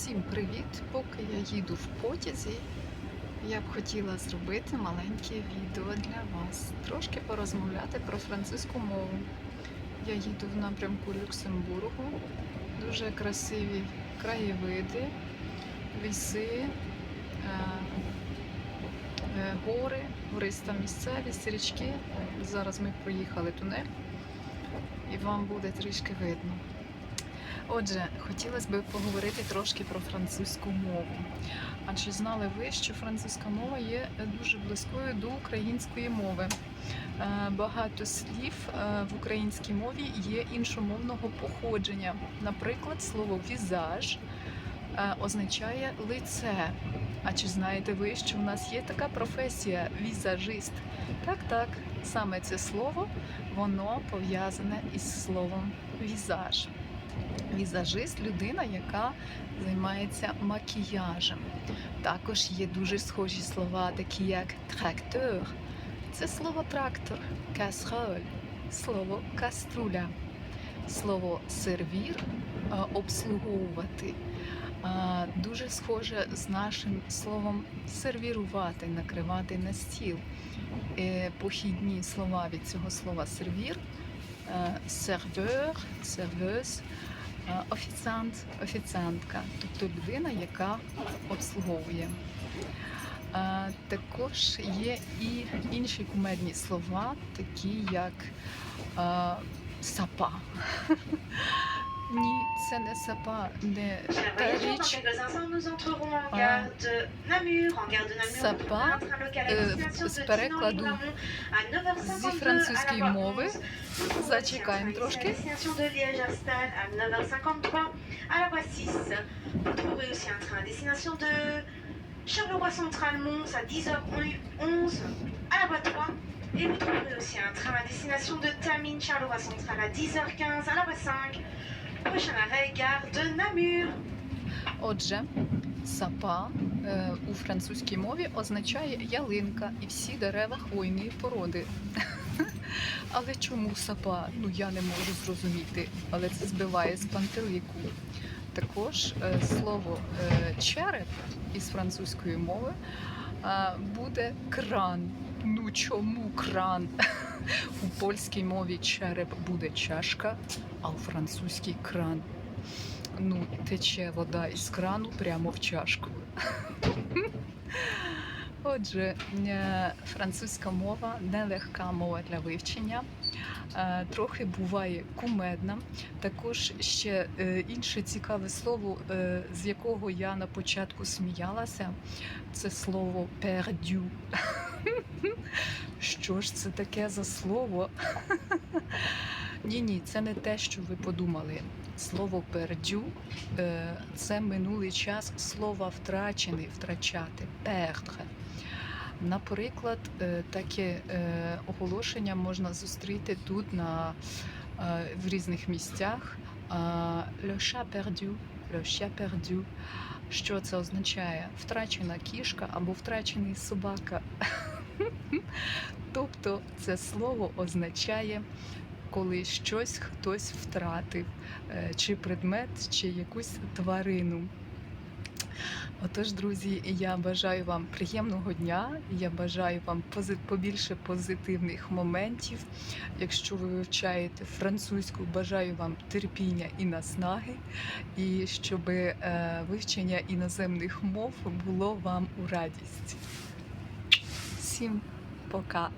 Всім привіт! Поки я їду в потязі, я б хотіла зробити маленьке відео для вас, трошки порозмовляти про французьку мову. Я їду в напрямку Люксембургу, дуже красиві краєвиди, ліси, е, е, гори, гориста місцевість, річки. Зараз ми проїхали тунель і вам буде трішки видно. Отже, хотілося б поговорити трошки про французьку мову. А чи знали ви, що французька мова є дуже близькою до української мови? Е, Багато слів е, в українській мові є іншомовного походження. Наприклад, слово візаж е, означає лице. А чи знаєте ви, що в нас є така професія візажист? Так, так, саме це слово воно пов'язане із словом візаж. Візажист людина, яка займається макіяжем. Також є дуже схожі слова, такі як трактор. Це слово трактор, касроль, слово каструля, слово сервір обслуговувати. Дуже схоже з нашим словом сервірувати, накривати на стіл. Е, Похідні слова від цього слова сервір, сервер, сервес, е, офіціант, офіціантка, тобто людина, яка обслуговує. Е, Також є і інші кумедні слова, такі як е, сапа. Ні, це не сапа, не Chers та voyageurs, dans річ. quelques instants, nous entrerons en Ah. gare de Namur. En gare de Namur, Ça nous part, prenons un train local à euh, destination з de перекладу Dinan-les-Bramont à 9h52 зі французької à la voie мови. 11. Nous trouvons aussi un Зачекаємо train ici à трошки. destination de Liège à Stade à 9h53 à la voie 6. Vous trouverez aussi un train à destination de Charleroi Central Mons à 10h11 à la voie 3. Et vous trouverez aussi un train à destination de Tamine Charleroi Central à 10h15 à la voie 5. Отже, сапа е, у французькій мові означає ялинка і всі дерева хвойної породи. Але чому сапа? Ну я не можу зрозуміти, але це збиває з пантелику. Також е, слово е, череп із французької мови е, буде кран. Ну чому кран? У польській мові череп буде чашка, а у французькій кран ну, тече вода із крану прямо в чашку. Отже, е, французька мова нелегка мова для вивчення. Е, Трохи буває кумедна. Також ще е, інше цікаве слово, з якого я на початку сміялася, це слово пердю. Що ж це таке за слово? Ні, ні, це не те, що ви подумали. Слово пердю е, це минулий час слова втрачений, втрачати, perdre. Наприклад, е, таке е, оголошення можна зустріти тут на, в різних місцях. Le chat perdu, le chat perdu. Що це означає? Втрачена кішка або втрачений собака. Тобто це слово означає, коли щось хтось втратив, е, чи предмет, чи якусь тварину. Отож, друзі, я бажаю вам приємного дня. Я бажаю вам побільше позитивних моментів. Якщо ви вивчаєте французьку, бажаю вам терпіння і наснаги, і щоб е, вивчення іноземних мов було вам у радість. Всім ぽか